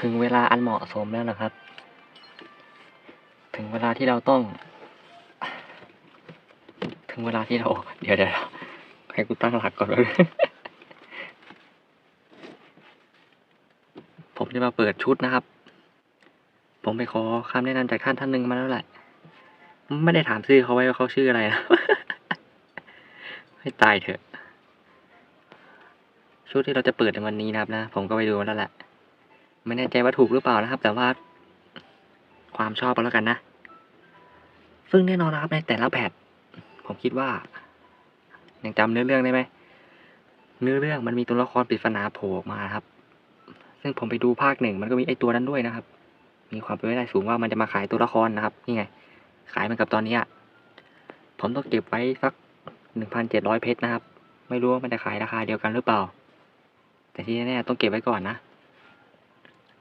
ถึงเวลาอันเหมาะสมแล้วนะครับ ถึงเวลาที่เราต้อง ถึงเวลาที่เรา เดี๋ยวเดี๋ยวให้กูตั้งหลักก่อนเลยผมจะมาเปิดชุดนะครับ ผมไปขอคำแนะนำจากท่านท่านหนึ่งมาแล้วแหละ ไม่ได้ถามชื่อเขาไว้ว่าเขาชื่ออะไรนะ ให้ตายเถอะ ชุดที่เราจะเปิดในวันนี้นะครับนะ ผมก็ไปดูมาแล้วแหละ ไม่แน่ใจว่าถูกหรือเปล่านะครับ แต่ว่าความชอบก็แล้วกันนะ ซึ่งแน่นอนนะครับในแต่ละแพทผมคิดว่ายังจำเนื้อเรื่องได้ไหมเนื้อเรื่องมันมีตัวละครปริศนาโผล่ออกมาครับ ซึ่งผมไปดูภาคหนึ่งมันก็มีไอตัวนั้นด้วยนะครับ มีความเป็นไปได้สูงว่ามันจะมาขายตัวละครนะครับ นี่ไง ขายมันกับตอนนี้ผมต้องเก็บไว้สักหนึ่งพันเจ็ดร้อยเพชรนะครับ ไม่รู้ว่ามันจะขายราคาเดียวกันหรือเปล่า แต่ที่แน่ๆต้องเก็บไว้ก่อนนะ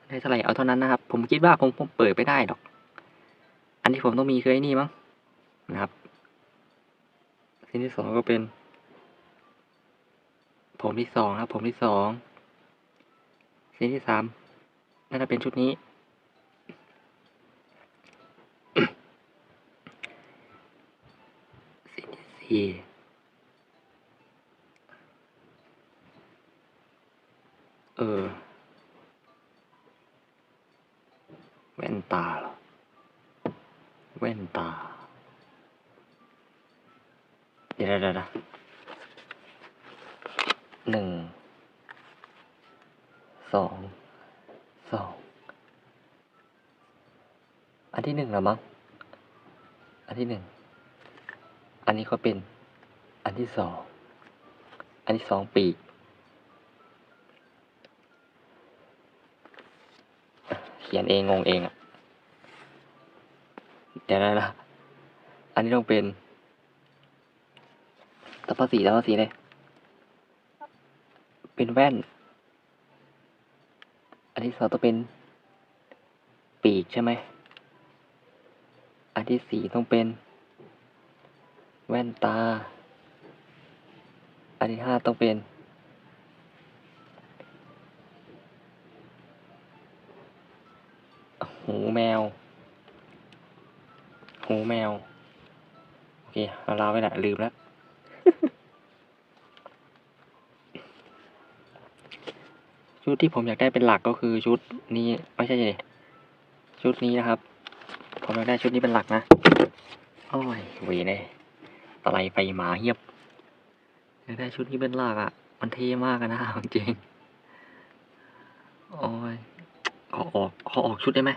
ได้เท่าไหร่เอาเท่านั้นนะครับ ผมคิดว่าผมผมเปิดไม่ได้หรอก อันที่ผมต้องมีคือไอ้นี่มั้งนะครับสิ่งที่สองก็เป็น ผมที่สองครับ ผมที่สองสิ่งที่สามน่าจะเป็นชุดนี้สิ่งที่สี่เออ ว่นตาเหรอแว่นตา เดี๋ยวเดี๋ยวหนึ่ง สอง สอง อันที่หนึ่งเหรอมั้ง อันที่หนึ่ง อันนี้ก็เป็น อันที่สอง อันที่สองปีก ขียนเองงงเองอะ่ะเดี๋ยวนะนะ อันนี้ต้องเป็นตะภาษีตะภาษีเลย เป็นแว่น อันที่สองต้องเป็น ปีกใช่ไหม อันที่สี่ต้องเป็น แว่นตา อันที่ห้าต้องเป็น เอาลาไว้แหละลืมแล้ว ชุดที่ผมอยากได้เป็นหลักก็คือชุดนี้ไม่ใช่ดิชุดนี้นะครับ ผมอยากได้ชุดนี้เป็นหลักนะโอ้ยเวเลยตะไลไฟหมาเหียบอยากได้ชุดนี้เป็นหลักอะ่ะ มันเท่มากนะจริงโอ้ยขอออกขอออกชุดได้ไหม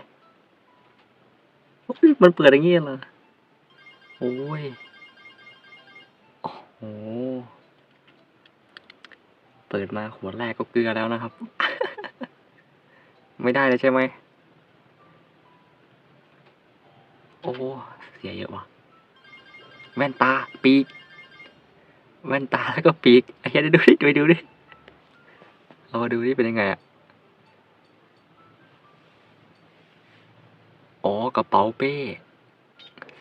มันเปิดอย่างเงี้ยเหรอโอ้ย โอ้เปิดมาขวดแรกก็เกลือแล้วนะครับ ไม่ได้เลยใช่ไหม โอ้ เสียเยอะว่ะ แว่นตา ปีก แว่นตาแล้วก็ปีกไอ้เหี้ยดูดิดูดูดิเอามาดูดิเป็นยังไงอะอ๋อกระเป๋าเป้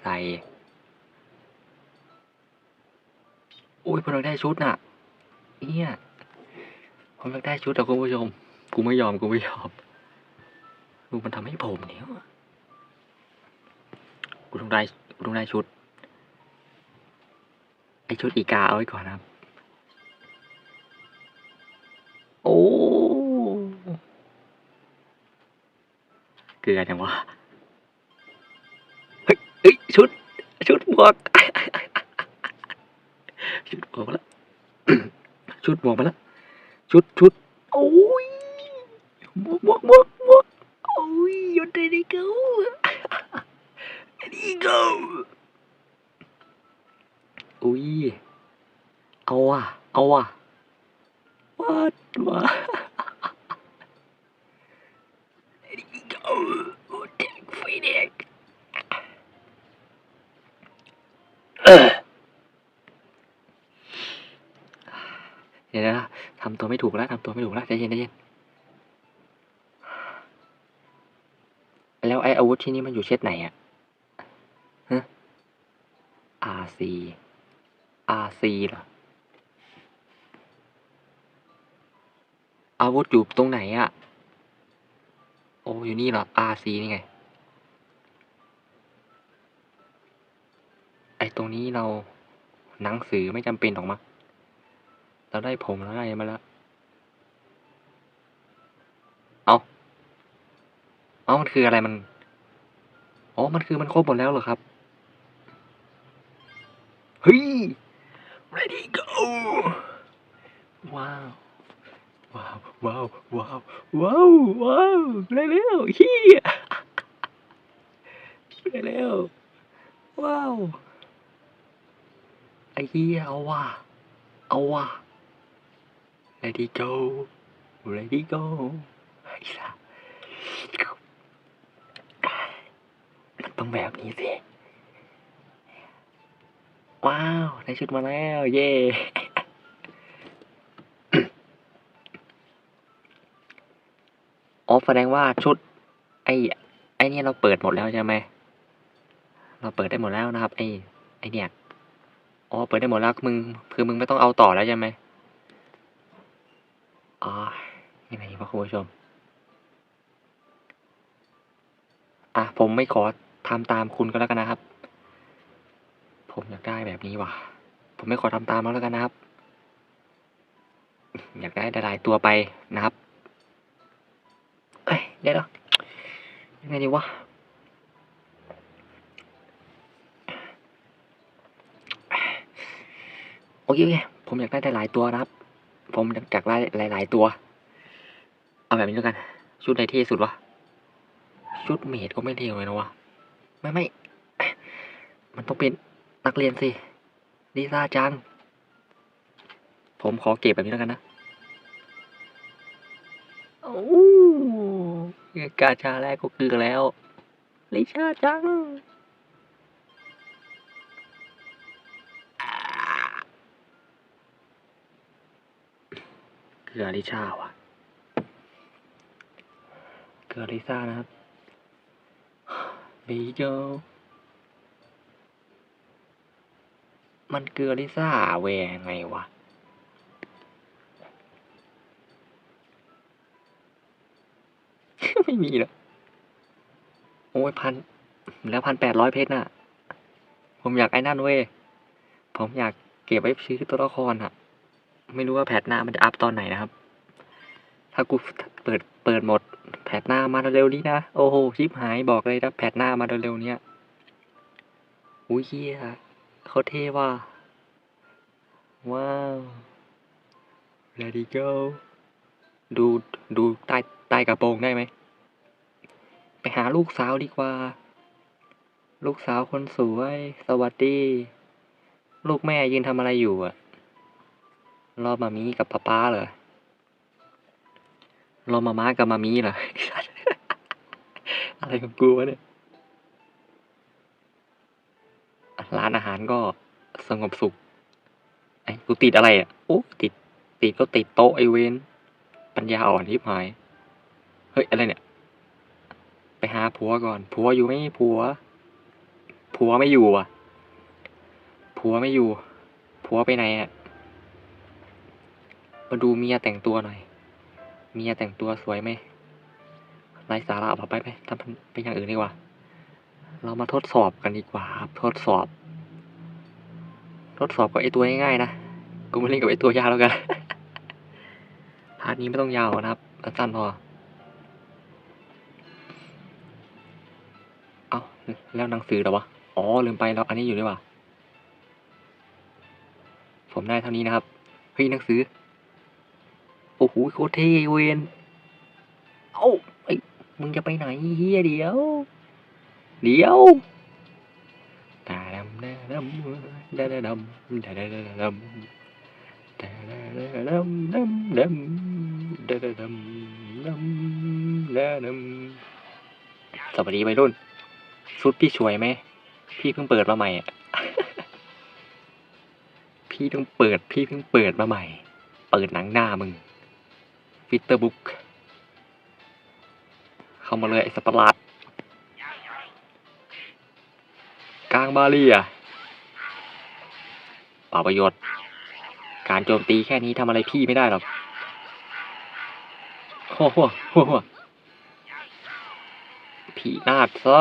ใส่ อุ้ยผมอยากได้ชุดน่ะเนี่ยผมอยากได้ชุดแต่คุณผู้ชม กูไม่ยอมกูไม่ยอมดูมันทำให้ผมเนี่ยกูต้องได้กูต้องได้ชุดไอชุดอีกาเอาไว้ก่อนนะครับ โอ้เกลือจังวะเฮ้ยชุด ชุดหมวกชุดหมวกมาแล้ว ชุดบวกมาแล้วชุดชุดโอ้ยบวกบวกบวกหมวกโอ้ยยูเดนิโก้นี่ก็อุ้ยเอาอะเอาอะวัดมานี่ก็โอ้เด็กไฟเด็ก เดี๋ยวนะทำตัวไม่ถูกแล้วทำตัวไม่ถูกแล้วใจเย็นใจเย็นแล้วไออาวุธที่นี่มันอยู่เชดไหนอะฮะ RC RC เหรอ อาวุธอยู่ตรงไหนอะโอยู่นี่เหรอ RC นี่ไง ไอตรงนี้เราหนังสือไม่จำเป็นหรอกมั้ง เราได้ผมแล้วได้มาแล้ว เอาเอามันคืออะไรมัน อ๋อ มันคือมันครบหมดแล้วเหรอครับ เฮ้ย ready go ว้าว ว้าว ว้าว ว้าว ว้าว ว้าวเร็วๆเฮียเร็วๆว้าว ไอ้เฮียเอาว่ะเอาว่ะ ready go ready go ไอ้สัสมันต้องแบบนี้สิ ว้าวได้ชุดมาแล้ว เย่อ๋อแสดงว่าชุด ไอ้ไอ้นี่เราเปิดหมดแล้วใช่ไหม เราเปิดได้หมดแล้วนะครับ ไอ้ไอ้เนี่ย อ๋อ เปิดได้หมดแล้วมึง คือมึงไม่ต้องเอาต่อแล้วใช่ไหม อ๋อยังไงดีวะคุณผู้ชม อะ ผมไม่ขอทำตามคุณก็แล้วกันนะครับ ผมอยากได้แบบนี้ว่ะ ผมไม่ขอทำตามแล้วกันนะครับ อยากได้หลายตัวไปนะครับ เอ้ยเดี๋ยวยังไงดีวะโอเคโอเคผมอยากได้หลายตัวนะครับ ผมอยากได้หลายตัว เอาแบบนี้แล้วกัน ชุดไหนเท่สุดวะ ชุดเมดก็ไม่เท่เลยนะวะ ไม่ไม่ มันต้องเป็นนักเรียนสิลิซ่าจัง ผมขอเก็บแบบนี้แล้วกันนะโอ้กาชาแรกก็คือแล้วลิซ่าจัง ลือลิซ่าว่ะ เกลือลิซ่านะครับบีโจมันเกลือลิซ่าแวงไงวะไม่มีหรอกโอ้ยพันแล้วพันแปดร้อยเพชรน่ะ ผมอยากไอ้นั่นเว้ย ผมอยากเก็บไว้ซื้อตัวละครอะ ไม่รู้ว่าแพทหน้ามันจะอัพตอนไหนนะครับ ถ้ากูเปิดเปิดหมด แพทหน้ามาเร็วๆนี้นะโอ้โหชิปหายบอกเลยนะแพทหน้ามาเร็วๆเนี้ยอุ้ยเฮียเขาเท่ว่ะว้าว Let it go ดูดูใต้ใต้กระโปรงได้ไหม ไปหาลูกสาวดีกว่า ลูกสาวคนสวย สวัสดี ลูกแม่ยืนทำอะไรอยู่อะ รอมามีกับป้าป้าเหรอรอมาม่ากับมามีเหรออะไรของกูวะเนี่ย ร้านอาหารก็สงบสุข ไอ้กูติดอะไรอะโอ้ติด ติดก็ติดโต๊ะไอเวนปัญญาอ่อนทิพหาย เฮ้ย อะไรเนี่ย ไปหาผัวก่อน ผัวอยู่ไหมผัว ผัวไม่อยู่อะ ผัวไม่อยู่ ผัวไปไหนอะ มาดูเมียแต่งตัวหน่อย เมียแต่งตัวสวยไหมไร้สาระเอาไปไปทำเป็นอย่างอื่นดีกว่า เรามาทดสอบกันดีกว่าครับ ทดสอบ ทดสอบกับไอตัวง่ายๆนะ กูไม่เล่นกับไอตัวยาวแล้วกัน พาร์ทนี้ไม่ต้องยาวนะครับสั้นพอ เอาแล้วหนังสือหรอวะ อ๋อลืมไปแล้วอันนี้อยู่ด้วยวะผมได้เท่านี้นะครับ เฮ้ยหนังสือ โอ้โหโคตรเท่เวนเอ้าไอ้มึงจะไปไหนเฮียเดี๋ยว เดี๋ยวตาดำดาดำดาดำดาดาดาดำดาดาดาดำดำดำดาดำดำดาดำสวัสดีวัยรุ่นชุดพี่สวยไหมพี่เพิ่งเปิดมาใหม่อะพี่เพิ่งเปิดพี่เพิ่งเปิดมาใหม่ เปิดหนังหน้ามึง ฟิตเตอร์บุ๊กเข้ามาเลยไอ้สัตว์ปหลาดกลางบาเรียเปล่าประโยชน์ การโจมตีแค่นี้ทำอะไรพี่ไม่ได้หรอกโอ้โหโอ้โหผีนาดซะ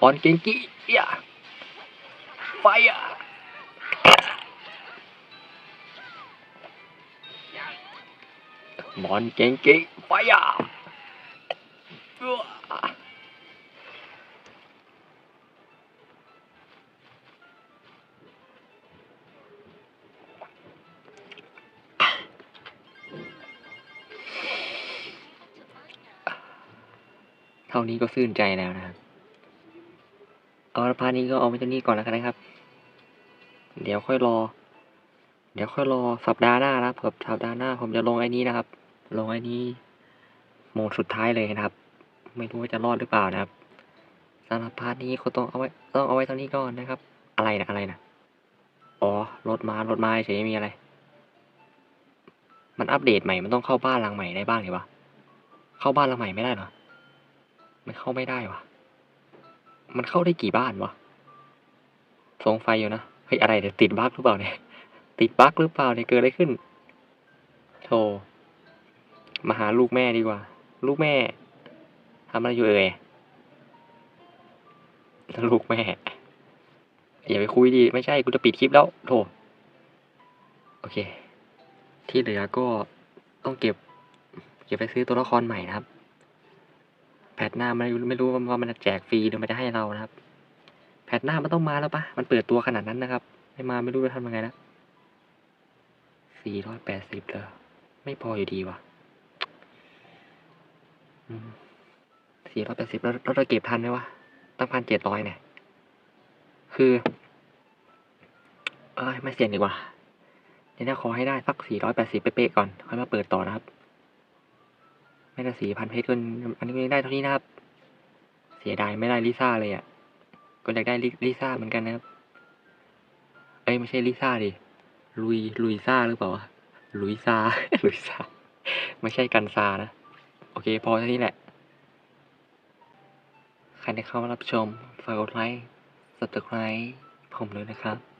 บอลเกงกี้เอียไฟอะ บอลเกงกี้ไฟอะเท่านี้ก็ซื่นใจแล้วนะครับ เอาละพาร์ทนี้ก็เอาไว้ตรงนี้ก่อนแล้วกันนะครับ เดี๋ยวค่อยรอ เดี๋ยวค่อยรอสัปดาห์หน้านะครับสัปดาห์หน้าผมจะลงไอ้นี้นะครับ ลงไอ้นี้โหมดสุดท้ายเลยนะครับ ไม่รู้ว่าจะรอดหรือเปล่านะครับสำหรับพาร์ทนี้ก็ต้องเอาไว้ต้องเอาไว้เท่านี้ก่อนนะครับ อะไรนะอะไรนะอ๋อรถมารถมาเฉยไม่มีอะไร มันอัปเดตใหม่มันต้องเข้าบ้านหลังใหม่ได้บ้างหรือวะเข้าบ้านหลังใหม่ไม่ได้เหรอไม่เข้าไม่ได้วะมันเข้าได้กี่บ้านวะสงไฟอยู่นะเฮ้ยอะไรเนี่ยติดบั๊กหรือเปล่าเนี่ยติดบั๊กหรือเปล่าเนี่ยเกิดอะไรขึ้นโธ่ มาหาลูกแม่ดีกว่า ลูกแม่ทำอะไรอยู่เอ่ยลูกแม่ อย่าไปคุยดิไม่ใช่กูจะปิดคลิปแล้วโธ่โอเค ที่เหลือก็ต้องเก็บ เก็บไปซื้อตัวละครใหม่นะครับ แพทหน้าไม่รู้ไม่รู้ว่ามันจะแจกฟรีหรือมันจะให้เรานะครับ แพทหน้ามันต้องมาแล้วปะมันเปิดตัวขนาดนั้นนะครับ ไม่มาไม่รู้จะทำยังไงนะสี่ร้อยแปดสิบเลยไม่พออยู่ดีวะ สี่ร้อยแปดสิบแล้วเราเก็บทันไหมวะ ตั้งพันเจ็ดร้อยเนี่ย คือ เอ้ยไม่เสี่ยงดีกว่าเดี๋ยวขอให้ได้สักสี่ร้อยแปดสิบเป๊ะๆก่อน ค่อยมาเปิดต่อนะครับ ไม่ได้สี่พันเพชรก็อันนี้ได้เท่านี้นะครับ เสียดายไม่ได้ลิซ่าเลยอะ ก็อยากได้ลิลิซ่าเหมือนกันนะครับ เอ้ยไม่ใช่ลิซ่าดิ ลุยลุยซ่าหรือเปล่าลุยซาลุยซาไม่ใช่กันซานะ อเค พอเท่านี้แหละ ใครที่เข้ามารับชม ฝากกดไลค์ subscribe ผมเลยนะครับ